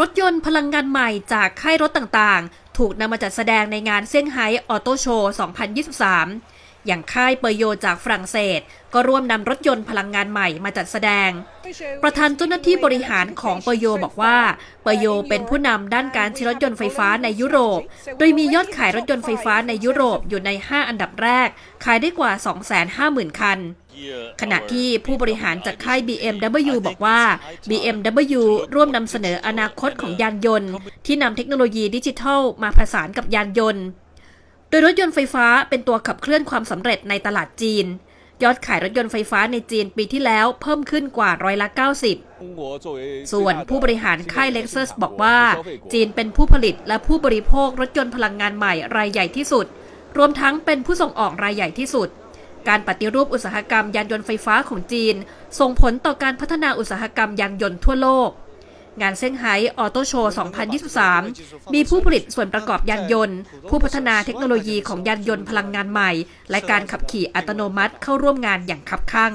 รถยนต์พลังงานใหม่จากค่ายรถต่างๆ ถูกนำมาจัดแสดงในงานเซี่ยงไฮ้ออโต้โชว์ 2023 อย่างค่ายเปอร์โยจากฝรั่งเศส ก็ร่วมนำรถยนต์พลังงานใหม่มาจัดแสดง ประธานเจ้าหน้าที่บริหารของเปอร์โยบอกว่า เปอร์โยเป็นผู้นำด้านการใช้รถยนต์ไฟฟ้าในยุโรป โดยมียอดขายรถยนต์ไฟฟ้าในยุโรปอยู่ใน 5 อันดับแรก ขายได้กว่า 250,000 คัน ขณะที่ผู้บริหารจากค่าย BMW บอกว่า BMW ร่วมนำเสนออนาคตของยานยนต์ ที่นำเทคโนโลยีดิจิทัลมาผสานกับยานยนต์โดยรถยนต์ไฟฟ้าเป็นตัวขับเคลื่อนความสำเร็จในตลาดจีน ยอดขายรถยนต์ไฟฟ้าในจีนปีที่แล้วเพิ่มขึ้นกว่าร้อยละ 90 ส่วนผู้บริหารค่าย Lexus บอกว่า จีนเป็นผู้ผลิตและผู้บริโภครถยนต์พลังงานใหม่รายใหญ่ที่สุด รวมทั้งเป็นผู้ส่งออกรายใหญ่ที่สุด การปฏิรูปอุตสาหกรรมยานยนต์ไฟฟ้าของจีน ส่งผลต่อการพัฒนาอุตสาหกรรมยานยนต์ทั่วโลก งานเซี่ยงไฮ้ออโตโชว์ 2023 มีผู้ผลิตส่วนประกอบยานยนต์ ผู้พัฒนาเทคโนโลยีของยานยนต์พลังงานใหม่ และการขับขี่อัตโนมัติเข้าร่วมงานอย่างคับคั่ง